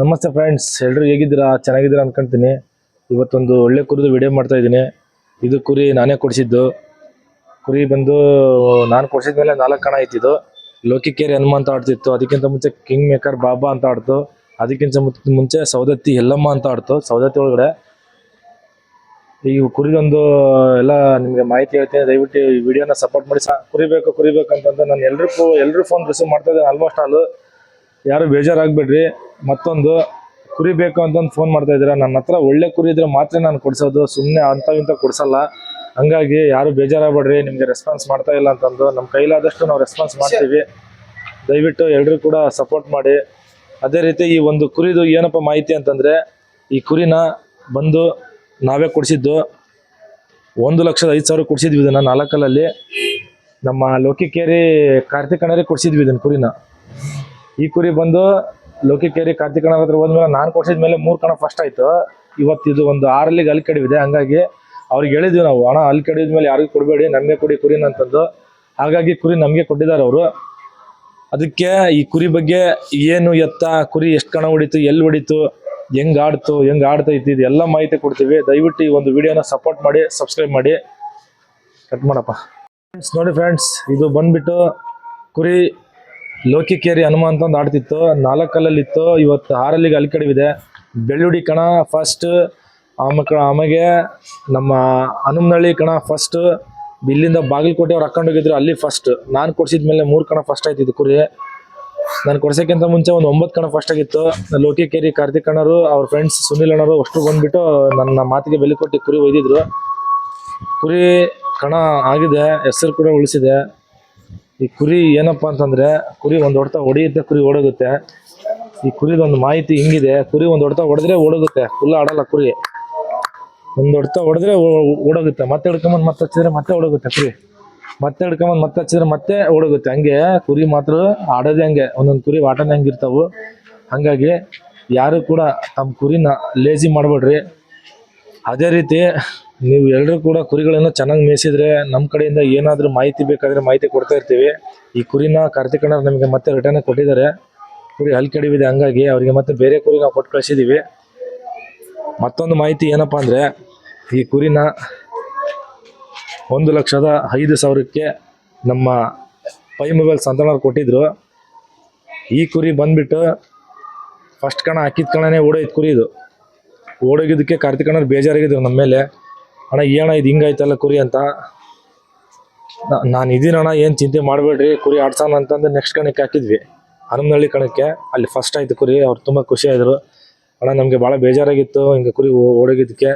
ನಮಸ್ತೆ ಫ್ರೆಂಡ್ಸ್ ಎಲ್ಲರೂ ಹೇಗಿದ್ದೀರಾ? ಚೆನ್ನಾಗಿದ್ದೀರಾ ಅನ್ಕೊಂತೀನಿ. ಇವತ್ತೊಂದು ಒಳ್ಳೆ ಕುರಿದು ವಿಡಿಯೋ ಮಾಡ್ತಾ ಇದ್ದೀನಿ. ಇದು ಕುರಿ ನಾನೇ ಕೊಡಿಸಿದ್ದು. ಕುರಿ ಬಂದು, ನಾನು ಕೊಡಿಸಿದ ಮೇಲೆ ನಾಲ್ಕು ಕಣ ಇತ್ತಿದ್ದು ಲೋಕಿಕೇರಿ ಹನುಮ ಅಂತ ಆಡ್ತಿತ್ತು. ಅದಕ್ಕಿಂತ ಮುಂಚೆ ಕಿಂಗ್ ಮೇಕರ್ ಬಾಬಾ ಅಂತ ಆಡ್ತು. ಅದಕ್ಕಿಂತ ಮುಂಚೆ ಸೌದತ್ತಿ ಎಲ್ಲಮ್ಮ ಅಂತ ಆಡ್ತು. ಸೌದತ್ತಿ ಒಳಗಡೆ. ಈ ಕುರಿದೊಂದು, ಎಲ್ಲ ನಿಮಗೆ ಮಾಹಿತಿ ಹೇಳ್ತೀನಿ. ದಯವಿಟ್ಟು ಈ ವಿಡಿಯೋನ ಸಪೋರ್ಟ್ ಮಾಡಿ. ಸಾ ಕುರಿಬೇಕು ಕುರಿಬೇಕು ಅಂತಂದು ನಾನು ಎಲ್ರಿಗೂ ಎಲ್ಲರೂ ಫೋನ್ ರಿಸೀವ್ ಮಾಡ್ತಾ ಇದ್ದೇನೆ. ಆಲ್ಮೋಸ್ಟ್ ಆಲು ಯಾರು ಬೇಜಾರಾಗಬೇಡ್ರಿ. ಮತ್ತೊಂದು, ಕುರಿ ಬೇಕು ಅಂತಂದು ಫೋನ್ ಮಾಡ್ತಾ ಇದ್ದೀರಾ? ನನ್ನ ಹತ್ರ ಒಳ್ಳೆ ಕುರಿ ಇದ್ರೆ ಮಾತ್ರ ನಾನು ಕೊಡ್ಸೋದು. ಸುಮ್ಮನೆ ಅಂಥವಿಂತ ಕೊಡ್ಸಲ್ಲ. ಹಂಗಾಗಿ ಯಾರು ಬೇಜಾರಾಗಬೇಡ್ರಿ. ನಿಮಗೆ ರೆಸ್ಪಾನ್ಸ್ ಮಾಡ್ತಾ ಇಲ್ಲ ಅಂತಂದು. ನಮ್ಮ ಕೈಲಾದಷ್ಟು ನಾವು ರೆಸ್ಪಾನ್ಸ್ ಮಾಡ್ತೀವಿ. ದಯವಿಟ್ಟು ಎಲ್ಲರೂ ಕೂಡ ಸಪೋರ್ಟ್ ಮಾಡಿ. ಅದೇ ರೀತಿ ಈ ಒಂದು ಕುರಿದು ಏನಪ್ಪ ಮಾಹಿತಿ ಅಂತಂದರೆ, ಈ ಕುರಿನ ಬಂದು ನಾವೇ ಕೊಡಿಸಿದ್ದು. ಒಂದು ಲಕ್ಷದ ಐದು ಸಾವಿರ ಕೊಡಿಸಿದ್ವಿ ಇದನ್ನು ನಾಲ್ಕಲ್ಲಿ. ನಮ್ಮ ಲೋಕಿಕೇರಿ ಕಾರ್ತಿಕ್ ಅಣ್ಣರಿಗೆ ಕೊಡಿಸಿದ್ವಿ ಇದನ್ನು ಕುರಿನ. ಈ ಕುರಿ ಬಂದು ಲೋಕಿಕೇರಿ ಕಾರ್ತಿಕ್ ಕಣ ಹತ್ರ ಹೋದ್ಮೇಲೆ ನಾನು ಕೊಡ್ಸಿದ ಮೇಲೆ ಮೂರು ಕಣ ಫಸ್ಟ್ ಆಯ್ತು. ಇವತ್ತು ಇದು ಒಂದು ಆರಲ್ಲಿ ಅಲ್ಲಿ ಕಡಿವಿದೆ. ಹಂಗಾಗಿ ಅವ್ರಿಗೆ ಹೇಳಿದ್ವಿ ನಾವು ಹಣ ಅಲ್ಲಿ ಕಡಿದ ಮೇಲೆ ಯಾರಿಗೂ ಕೊಡಬೇಡಿ, ನಮಗೆ ಕೊಡಿ ಕುರಿನ ಅಂತಂದು ಹಾಗಾಗಿ ಕುರಿ ನಮಗೆ ಕೊಟ್ಟಿದ್ದಾರೆ ಅವರು. ಅದಕ್ಕೆ ಈ ಕುರಿ ಬಗ್ಗೆ ಏನು ಎತ್ತ, ಕುರಿ ಎಷ್ಟು ಕಣ ಹೊಡಿತು, ಎಲ್ಲಿ ಹೊಡಿತು, ಹೆಂಗ್ ಆಡ್ತು, ಹೆಂಗ್ ಆಡ್ತೈತಿ ಇದು ಎಲ್ಲ ಮಾಹಿತಿ ಕೊಡ್ತೀವಿ. ದಯವಿಟ್ಟು ಈ ಒಂದು ವಿಡಿಯೋನ ಸಪೋರ್ಟ್ ಮಾಡಿ ಸಬ್ಸ್ಕ್ರೈಬ್ ಮಾಡಿ. ಕಟ್ ಮಾಡಪ್ಪ. ಫ್ರೆಂಡ್ಸ್ ನೋಡಿ ಫ್ರೆಂಡ್ಸ್ ಇದು ಬಂದ್ಬಿಟ್ಟು ಕುರಿ ಲೋಕಿಕೇರಿ ಹನುಮ ಅಂತ ಒಂದು ಆಡ್ತಿತ್ತು. ನಾಲ್ಕಲ್ಲಲ್ಲಿತ್ತು. ಇವತ್ತು ಆರಲ್ಲಿಗೆ ಅಲ್ಲಿ ಕಡಿವಿದೆ ಬೆಳ್ಳುಡಿ ಕಣ ಫಸ್ಟ್ ಆಮೇಲೆ ಆಮೇಲೆ ನಮ್ಮ ಹನುಮನಹಳ್ಳಿ ಕಣ ಫಸ್ಟ್ ಇಲ್ಲಿಂದ ಬಾಗಲಕೋಟೆ ಅವ್ರು ಹಾಕೊಂಡು ಹೋಗಿದ್ರು. ಅಲ್ಲಿ ಫಸ್ಟ್ ನಾನು ಕೊಡ್ಸಿದ ಮೇಲೆ ಮೂರು ಕಣ ಫಸ್ಟ್ ಆಯ್ತಿದ್ದು ಕುರಿ. ನಾನು ಕೊಡ್ಸೋಕ್ಕಿಂತ ಮುಂಚೆ ಒಂದು ಒಂಬತ್ತು ಕಣ ಫಸ್ಟ್ ಆಗಿತ್ತು. ಲೋಕಿ ಕೇರಿ ಕಾರ್ತಿಕ್ ಅಣ್ಣರು, ಅವ್ರ ಫ್ರೆಂಡ್ಸ್ ಸುನಿಲ್ ಅಣ್ಣರು ಅಷ್ಟು ಬಂದ್ಬಿಟ್ಟು ನನ್ನ ಮಾತಿಗೆ ಬೆಲೆ ಕೊಟ್ಟು ಕುರಿ ಒಯ್ದಿದ್ರು. ಕುರಿ ಕಣ ಆಗಿದೆ. ಹೆಸರು ಕೂಡ ಉಳಿಸಿದೆ. ಈ ಕುರಿ ಏನಪ್ಪಾ ಅಂತಂದ್ರೆ, ಕುರಿ ಒಂದು ಹೊಡೆತ ಹೊಡೆಯುತ್ತೆ, ಕುರಿ ಓಡೋಗುತ್ತೆ. ಈ ಕುರಿದೊಂದು ಮಾಹಿತಿ ಹಿಂಗಿದೆ, ಕುರಿ ಒಂದು ಹೊಡೆತ ಹೊಡೆದ್ರೆ ಓಡೋಗುತ್ತೆ ಫುಲ್ ಆಡಲ್ಲ ಕುರಿ. ಒಂದು ಹೊಡೆತ ಹೊಡೆದ್ರೆ ಓಡೋಗುತ್ತೆ, ಮತ್ತೆ ಹಿಡ್ಕೊಂಬಂದು ಮತ್ತೆ ಹಚ್ಚಿದ್ರೆ ಮತ್ತೆ ಓಡೋಗುತ್ತೆ ಕುರಿ. ಮತ್ತೆ ಹಿಡ್ಕೊಂಬಂದು ಮತ್ತೆ ಹಚ್ಚಿದ್ರೆ ಮತ್ತೆ ಓಡೋಗುತ್ತೆ. ಹಂಗೆ ಕುರಿ ಮಾತ್ರ ಆಡೋದೇ ಹಂಗೆ, ಒಂದೊಂದು ಕುರಿ ಆಟನೇ ಹಂಗೆ ಇರ್ತಾವು. ಹಂಗಾಗಿ ಯಾರು ಕೂಡ ತಮ್ಮ ಕುರಿನ ಲೇಜಿ ಮಾಡಬೇಡ್ರಿ. ಅದೇ ರೀತಿ ನೀವು ಎಲ್ಲರೂ ಕೂಡ ಕುರಿಗಳನ್ನು ಚೆನ್ನಾಗಿ ಮೇಯಿಸಿದ್ರೆ ನಮ್ಮ ಕಡೆಯಿಂದ ಏನಾದರೂ ಮಾಹಿತಿ ಬೇಕಾದರೆ ಮಾಹಿತಿ ಕೊಡ್ತಾ ಇರ್ತೀವಿ. ಈ ಕುರಿನ ಕಾರ್ತಿಕಣ್ಣ ನಮಗೆ ಮತ್ತೆ ರಿಟರ್ನ್ ಕೊಟ್ಟಿದ್ದಾರೆ. ಕುರಿ ಹಲ್ ಕಡಿವಿದೆ ಹಂಗಾಗಿ ಅವರಿಗೆ ಮತ್ತೆ ಬೇರೆ ಕುರಿ ನಾವು ಕೊಟ್ಟು ಕಳಿಸಿದ್ದೀವಿ ಮತ್ತೊಂದು ಮಾಹಿತಿ ಏನಪ್ಪ ಅಂದರೆ, ಈ ಕುರಿನ ಒಂದು ಲಕ್ಷದ ಐದು ಸಾವಿರಕ್ಕೆ ನಮ್ಮ ಪೈ ಮೊಬೈಲ್ ಸಂತಾನವ್ರು ಕೊಟ್ಟಿದ್ರು. ಈ ಕುರಿ ಬಂದ್ಬಿಟ್ಟು ಫಸ್ಟ್ ಕಣ ಹಾಕಿದ ಕಣನೇ ಓಡೋಯ್ತು ಕುರಿ ಇದು. ಓಡೋಗಿದ್ದಕ್ಕೆ ಕಾರ್ತಿಕ್ ಅಣ್ಣವ್ರು ಬೇಜಾರಾಗಿದ್ರು ನಮ್ಮ ಮೇಲೆ. ಅಣ್ಣ ಏನಣ್ಣ ಇದು ಹಿಂಗಾಯ್ತಲ್ಲ ಕುರಿ ಅಂತ? ನಾನು ಇದೀನಣ್ಣ ಏನು ಚಿಂತೆ ಮಾಡಬೇಡ್ರಿ. ಕುರಿ ಆಡ್ಸೋಣ ಅಂತಂದು ನೆಕ್ಸ್ಟ್ ಕಣಕ್ಕೆ ಹಾಕಿದ್ವಿ. ಹನುಮನಹಳ್ಳಿ ಕಣಕ್ಕೆ. ಅಲ್ಲಿ ಫಸ್ಟ್ ಆಯಿತು ಕುರಿ, ಅವ್ರು ತುಂಬ ಖುಷಿ ಆದರು. ಅಣ್ಣ, ನಮಗೆ ಭಾಳ ಬೇಜಾರಾಗಿತ್ತು ಹಿಂಗೆ ಕುರಿ ಓಡೋಗಿದ್ದಕ್ಕೆ.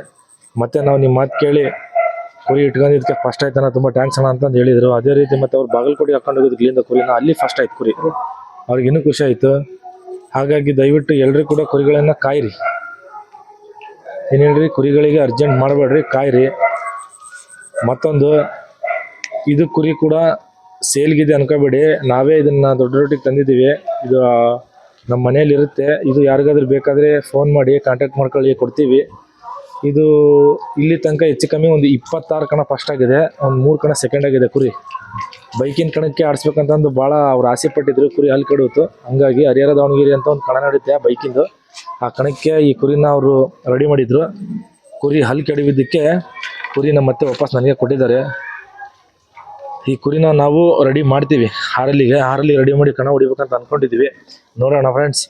ಮತ್ತೆ ನಾವು ನಿಮ್ಮ ಮಾತು ಕೇಳಿ ಕುರಿ ಇಟ್ಕೊಂಡಿದ್ದಕ್ಕೆ ಫಸ್ಟ್ ಆಯ್ತಣ್ಣ ತುಂಬ ಟ್ಯಾಂಕ್ಸ್ ಅಣ್ಣ ಅಂತಂದು ಹೇಳಿದರು. ಅದೇ ರೀತಿ ಮತ್ತೆ ಅವ್ರು ಬಾಗಲಕೋಟೆ ಹಾಕೊಂಡು ಹೋಗಿದ್ದು ಇಲ್ಲಿಂದ ಕುರಿನ ಅಲ್ಲಿ ಫಸ್ಟ್ ಆಯ್ತು ಕುರಿ. ಅವ್ರಿಗೆ ಇನ್ನೂ ಖುಷಿ ಆಯಿತು. ಹಾಗಾಗಿ ದಯವಿಟ್ಟು ಎಲ್ಲರೂ ಕೂಡ ಕುರಿಗಳನ್ನು ಕಾಯಿರಿ. ಏನು ಹೇಳ್ರಿ, ಕುರಿಗಳಿಗೆ ಅರ್ಜೆಂಟ್ ಮಾಡಬೇಡ್ರಿ, ಕಾಯಿರಿ. ಮತ್ತೊಂದು, ಇದು ಕುರಿ ಕೂಡ ಸೇಲ್ಗಿದೆ ಅನ್ಕೋಬೇಡಿ. ನಾವೇ ಇದನ್ನ ದೊಡ್ಡ ರೊಟ್ಟಿಗೆ ತಂದಿದ್ದೀವಿ. ಇದು ನಮ್ಮ ಮನೇಲಿ ಇರುತ್ತೆ ಇದು ಯಾರಿಗಾದ್ರೂ ಬೇಕಾದರೆ ಫೋನ್ ಮಾಡಿ ಕಾಂಟ್ಯಾಕ್ಟ್ ಮಾಡ್ಕೊಳ್ಳಿ, ಕೊಡ್ತೀವಿ. ಇದು ಇಲ್ಲಿ ತನಕ ಹೆಚ್ಚು ಕಮ್ಮಿ ಒಂದು ಇಪ್ಪತ್ತಾರು ಕಣ ಫಸ್ಟ್ ಆಗಿದೆ. ಒಂದು ಮೂರು ಕಣ ಸೆಕೆಂಡ್ ಆಗಿದೆ ಕುರಿ. ಬೈಕಿನ ಕಣಕ್ಕೆ ಆಡಿಸ್ಬೇಕಂತಂದು ಭಾಳ ಅವ್ರು ಆಸೆ ಪಟ್ಟಿದ್ರು ಕುರಿ ಅಲ್ಲಿ ಕಡುತ್ತು ಹಂಗಾಗಿ ಹರಿಹರ ದಾವಣಗೆರೆ ಅಂತ ಒಂದು ಕಣ ನಡೀತೆ ಬೈಕಿಂದು. ಆ ಕಣಕ್ಕೆ ಈ ಕುರಿನ ಅವರು ರೆಡಿ ಮಾಡಿದ್ರು. ಕುರಿ ಹಲ್ ಕೆಡವಿದ್ದಕ್ಕೆ ಕುರಿನ ಮತ್ತೆ ವಾಪಸ್ ನನಗೆ ಕೊಟ್ಟಿದ್ದಾರೆ. ಈ ಕುರಿನ ನಾವು ರೆಡಿ ಮಾಡ್ತೀವಿ. ಹಾರಲ್ಲಿಗೆ ಹಾರಲ್ಲಿ ರೆಡಿ ಮಾಡಿ ಕಣ ಹೊಡಿಬೇಕಂತ ಅಂದ್ಕೊಂಡಿದ್ದೀವಿ ನೋಡೋಣ ಫ್ರೆಂಡ್ಸ್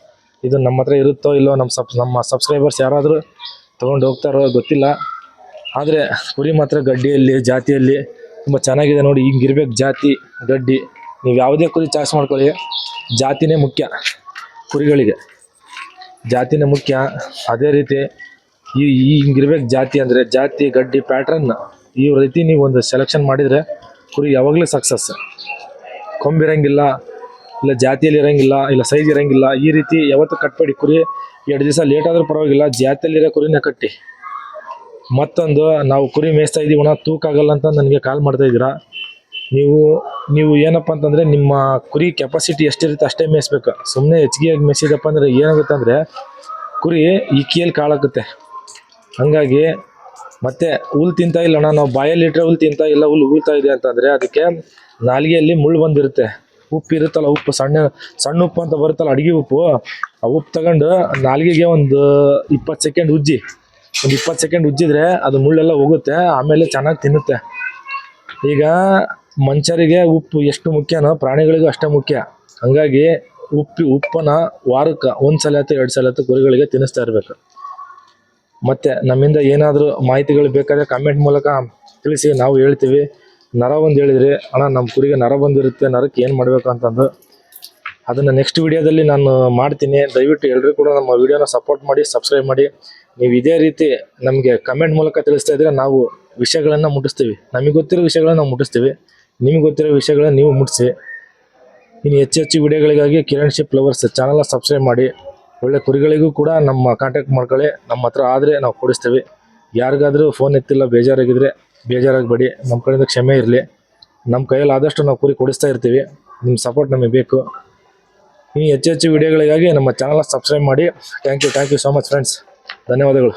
ಇದು ನಮ್ಮ ಹತ್ರ ಇರುತ್ತೋ ಇಲ್ಲೋ ನಮ್ಮ ಸಬ್, ನಮ್ಮ ಸಬ್ಸ್ಕ್ರೈಬರ್ಸ್ ಯಾರಾದರೂ ತೊಗೊಂಡು ಹೋಗ್ತಾರೋ ಗೊತ್ತಿಲ್ಲ. ಆದರೆ ಕುರಿ ಮಾತ್ರ ಗಡ್ಡಿಯಲ್ಲಿ, ಜಾತಿಯಲ್ಲಿ ತುಂಬ ಚೆನ್ನಾಗಿದೆ ನೋಡಿ, ಹಿಂಗಿರ್ಬೇಕು ಜಾತಿ, ಗಡ್ಡಿ. ನೀವು ಯಾವುದೇ ಕುರಿ ಚಾಯ್ಸ್ ಮಾಡ್ಕೊಳ್ಳಿ. ಜಾತಿನೇ ಮುಖ್ಯ ಕುರಿಗಳಿಗೆ. ಜಾತಿನೇ ಮುಖ್ಯ. ಅದೇ ರೀತಿ ಈ ಹಿಂಗಿರ್ಬೇಕು ಜಾತಿ ಅಂದರೆ ಜಾತಿ, ಗಡ್ಡಿ ಪ್ಯಾಟ್ರನ್ ಈ ರೀತಿ ನೀವು ಒಂದು ಸೆಲೆಕ್ಷನ್ ಮಾಡಿದರೆ ಕುರಿ ಯಾವಾಗಲೂ ಸಕ್ಸಸ್ ಕೊಂಬಿರಂಗಿಲ್ಲ ಇಲ್ಲ ಜಾತಿಯಲ್ಲಿ ಇರೋಂಗಿಲ್ಲ, ಇಲ್ಲ ಸೈಜ್ ಇರಂಗಿಲ್ಲ, ಈ ರೀತಿ ಯಾವತ್ತೂ ಕಟ್ಬೇಡಿ ಕುರಿ ಎರಡು ದಿವಸ ಲೇಟ್ ಆದರೂ ಪರವಾಗಿಲ್ಲ, ಜಾತಿಯಲ್ಲಿರೋ ಕುರಿನೇ ಕಟ್ಟಿ. ಮತ್ತೊಂದು, ನಾವು ಕುರಿ ಮೇಯಿಸ್ತಾ ಇದೀವಣ ತೂಕ ಆಗಲ್ಲ ಅಂತ ನನಗೆ ಕಾಲ್ ಮಾಡ್ತಾ ಇದ್ದೀರಾ? ನೀವು ನೀವು ಏನಪ್ಪ ಅಂತಂದರೆ ನಿಮ್ಮ ಕುರಿ ಕೆಪಾಸಿಟಿ ಎಷ್ಟಿರುತ್ತೆ ಅಷ್ಟೇ ಮೇಯಿಸ್ಬೇಕು. ಸುಮ್ಮನೆ ಹೆಚ್ಚಿಗೆ ಆಗಿ ಮೇಯಿಸಿದಪ್ಪ ಅಂದರೆ ಏನಾಗುತ್ತೆ ಅಂದರೆ ಕುರಿ ಇಕ್ಕಿಯಲ್ಲಿ ಕಾಳಾಗುತ್ತೆ ಹಂಗಾಗಿ ಮತ್ತೆ ಹುಲ್ ತಿಂತಾ ಇಲ್ಲ ಅಣ್ಣ ನಾವು ಬಾಯಲ್ಲಿ ಇಟ್ಟರೆ ಹುಲ್ ತಿಂತಾ ಇಲ್ಲ, ಹುಲ್ ಉಗುಳ್ತಾ ಇದೆ ಅಂತಂದರೆ ಅದಕ್ಕೆ ನಾಲಿಗೆಯಲ್ಲಿ ಮುಳ್ಳು ಬಂದಿರುತ್ತೆ. ಉಪ್ಪು ಇರುತ್ತಲ್ಲ, ಉಪ್ಪು ಸಣ್ಣ ಸಣ್ಣ ಉಪ್ಪು ಅಂತ ಬರುತ್ತಲ್ಲ, ಅಡುಗೆ ಉಪ್ಪು, ಆ ಉಪ್ಪು ತಗೊಂಡು ನಾಲಿಗೆಗೆ ಒಂದು ಇಪ್ಪತ್ತು ಸೆಕೆಂಡ್ ಉಜ್ಜಿ. ಒಂದು ಇಪ್ಪತ್ತು ಸೆಕೆಂಡ್ ಉಜ್ಜಿದ್ರೆ ಅದು ಮುಳ್ಳೆಲ್ಲ ಹೋಗುತ್ತೆ ಆಮೇಲೆ ಚೆನ್ನಾಗಿ ತಿನ್ನುತ್ತೆ. ಈಗ ಮನುಷ್ಯರಿಗೆ ಉಪ್ಪು ಎಷ್ಟು ಮುಖ್ಯನೋ ಪ್ರಾಣಿಗಳಿಗೂ ಅಷ್ಟೇ ಮುಖ್ಯ. ಹಂಗಾಗಿ ಉಪ್ಪು, ಉಪ್ಪನ್ನು ವಾರಕ್ಕೆ ಒಂದು ಸಲ ಅಥವಾ ಎರಡು ಸಲ ಅಥವಾ ಕುರಿಗಳಿಗೆ ತಿನ್ನಿಸ್ತಾ ಇರಬೇಕು. ಮತ್ತೆ ನಮ್ಮಿಂದ ಏನಾದರೂ ಮಾಹಿತಿಗಳು ಬೇಕಾದರೆ ಕಮೆಂಟ್ ಮೂಲಕ ತಿಳಿಸಿ, ನಾವು ಹೇಳ್ತೀವಿ. ನರ ಒಂದು ಹೇಳಿದ್ರಿ. ಅಣ್ಣ ನಮ್ಮ ಕುರಿಗೆ ನರ ಬಂದಿರುತ್ತೆ, ನರಕ್ಕೆ ಏನು ಮಾಡಬೇಕು ಅಂತಂದು. ಅದನ್ನು ನೆಕ್ಸ್ಟ್ ವಿಡಿಯೋದಲ್ಲಿ ನಾನು ಮಾಡ್ತೀನಿ. ದಯವಿಟ್ಟು ಎಲ್ಲರೂ ಕೂಡ ನಮ್ಮ ವಿಡಿಯೋನ ಸಪೋರ್ಟ್ ಮಾಡಿ ಸಬ್ಸ್ಕ್ರೈಬ್ ಮಾಡಿ. ನೀವು ಇದೇ ರೀತಿ ನಮಗೆ ಕಮೆಂಟ್ ಮೂಲಕ ತಿಳಿಸ್ತಾ ಇದ್ರೆ ನಾವು ವಿಷಯಗಳನ್ನು ಮುಟ್ಟಿಸ್ತೀವಿ. ನಮಗೆ ಗೊತ್ತಿರೋ ವಿಷಯಗಳನ್ನು ನಾವು ಮುಟ್ಟಿಸ್ತೀವಿ. ನಿಮಗೆ ಗೊತ್ತಿರೋ ವಿಷಯಗಳನ್ನ ನೀವು ಮುಟ್ಟಿಸಿ ಇನ್ನು ಹೆಚ್ಚು ಹೆಚ್ಚು ವಿಡಿಯೋಗಳಿಗಾಗಿ ಕಿರಣ್ ಶಿಪ್ ಲವರ್ಸ್ ಚಾನಲ್ನ ಸಬ್ಸ್ಕ್ರೈಬ್ ಮಾಡಿ. ಒಳ್ಳೆ ಕುರಿಗಳಿಗೂ ಕೂಡ ನಮ್ಮ ಕಾಂಟ್ಯಾಕ್ಟ್ ಮಾಡ್ಕೊಳ್ಳಿ. ನಮ್ಮ ಹತ್ರ ಆದರೆ ನಾವು ಕೊಡಿಸ್ತೀವಿ. ಯಾರಿಗಾದರೂ ಫೋನ್ ಎತ್ತಿಲ್ಲ ಬೇಜಾರಾಗಿದ್ದರೆ ಬೇಜಾರಾಗಬೇಡಿ. ನಮ್ಮ ಕಡೆಯಿಂದ ಕ್ಷಮೆ ಇರಲಿ. ನಮ್ಮ ಕೈಯಲ್ಲಿ ಆದಷ್ಟು ನಾವು ಕುರಿ ಕೊಡಿಸ್ತಾ ಇರ್ತೀವಿ. ನಿಮ್ಮ ಸಪೋರ್ಟ್ ನಮಗೆ ಬೇಕು. ಇನ್ನು ಹೆಚ್ಚು ಹೆಚ್ಚು ವಿಡಿಯೋಗಳಿಗಾಗಿ ನಮ್ಮ ಚಾನಲ್ನ ಸಬ್ಸ್ಕ್ರೈಬ್ ಮಾಡಿ. Thank you thank you so much friends ಧನ್ಯವಾದಗಳು.